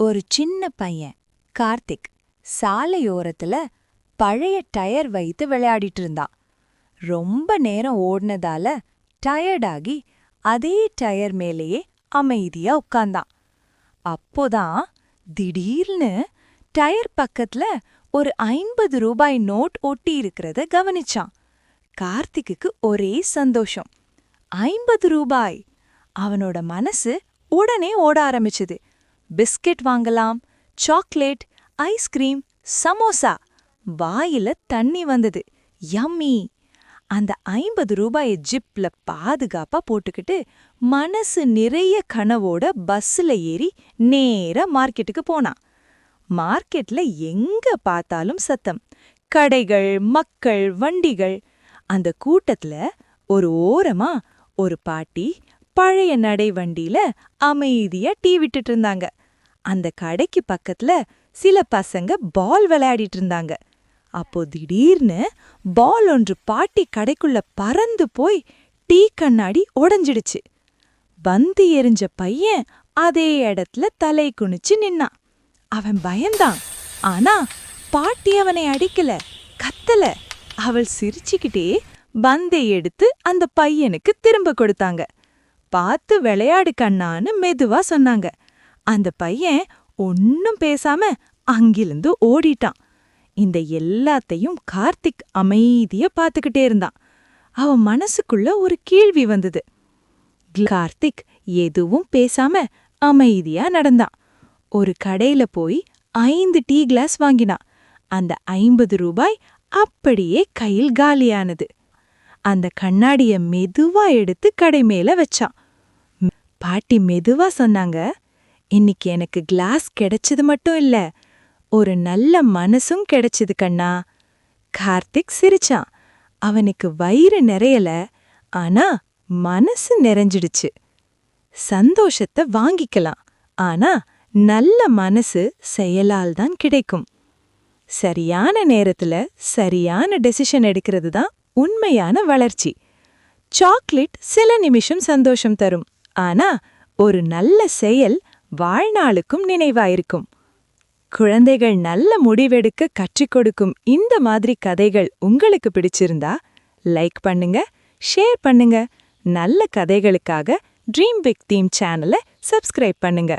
ஒரு சின்ன பையன் கார்த்திக் சாலையோரத்துல பழைய டயர் வைத்து விளையாடிட்டு இருந்தான் ரொம்ப நேரம் ஓடுனதால டயர்டாகி அதே டயர் மேலேயே அமைதியா உட்கார்ந்தான் அப்போதான் திடீர்னு டயர் பக்கத்துல ஒரு ஐம்பது ரூபாய் நோட் ஒட்டி இருக்கிறத கவனிச்சான். கார்த்திக்கு ஒரே சந்தோஷம். ஐம்பது ரூபாய்! அவனோட மனசு உடனே ஓட ஆரம்பிச்சது. பிஸ்கெட் வாங்கலாம் சாக்லேட் ஐஸ்கிரீம் சமோசா. வாயில தண்ணி வந்தது. யம்மி. அந்த ஐம்பது ரூபாய ஜிப்ல பாதுகாப்பா போட்டுக்கிட்டு மனசு நிறைய கனவோட பஸ்ல ஏறி நேரா மார்க்கெட்டுக்கு போனான். மார்க்கெட்ல எங்க பார்த்தாலும் சத்தம். கடைகள் மக்கள் வண்டிகள். அந்த கூட்டத்துல ஒரு ஓரமா ஒரு பாட்டி பழைய நடை வண்டியில அமைதியா டீ விட்டுட்டு இருந்தாங்க. அந்த கடைக்கு பக்கத்துல சில பசங்க பால் விளையாடிட்டு இருந்தாங்க. அப்போ திடீர்னு பால் ஒன்று பாட்டி கடைக்குள்ள பறந்து போய் டீ கண்ணாடி உடைஞ்சிடுச்சு. பந்து எரிஞ்ச பையன் அதே இடத்துல தலை குனிச்சு நின்னான். அவன் பயந்தான். ஆனா பாட்டி அவனை அடிக்கல கத்தல. அவள் சிரிச்சுக்கிட்டே பந்தை எடுத்து அந்த பையனுக்கு திரும்ப கொடுத்தாங்க. பார்த்து விளையாடு கண்ணான்னு மெதுவா சொன்னாங்க. அந்த பையன் ஒன்னும் பேசாம அங்கிருந்து ஓடிட்டான். இந்த எல்லாத்தையும் கார்த்திக் அமைதியா பார்த்துக்கிட்டே இருந்தான். அவன் மனசுக்குள்ள ஒரு கேள்வி வந்தது. கார்த்திக் எதுவும் பேசாம அமைதியா நடந்தான். ஒரு கடையில போய் ஐந்து டீ கிளாஸ் வாங்கினான். அந்த ஐம்பது ரூபாய் அப்படியே கையில் காலியானது. அந்த கண்ணாடிய மெதுவா எடுத்து கடை மேல வச்சான். பாட்டி மெதுவா சொன்னாங்க இன்னைக்கு எனக்கு கிளாஸ் கிடைச்சது மட்டும் இல்ல ஒரு நல்ல மனசும் கிடைச்சது கண்ணா. கார்த்திக் சிரிச்சான் அவனுக்கு வயிறு நிறையல ஆனா மனசு நிறைஞ்சிடுச்சு. சந்தோஷத்தை வாங்கிக்கலாம் ஆனா நல்ல மனசு செயலால் தான் கிடைக்கும். சரியான நேரத்துல சரியான டெசிஷன் எடுக்கிறது தான் உண்மையான வளர்ச்சி. சாக்லேட் சில நிமிஷம் சந்தோஷம் தரும். ஆனா ஒரு நல்ல செயல் வாழ்நாளுக்கும் நினைவாயிருக்கும். குழந்தைகள் நல்ல முடிவெடுக்க கற்றுக் கொடுக்கும் இந்த மாதிரி கதைகள் உங்களுக்கு பிடிச்சிருந்தா லைக் பண்ணுங்க ஷேர் பண்ணுங்க. நல்ல கதைகளுக்காக ட்ரீம் பிக் தீம் சேனலை சப்ஸ்கிரைப் பண்ணுங்க.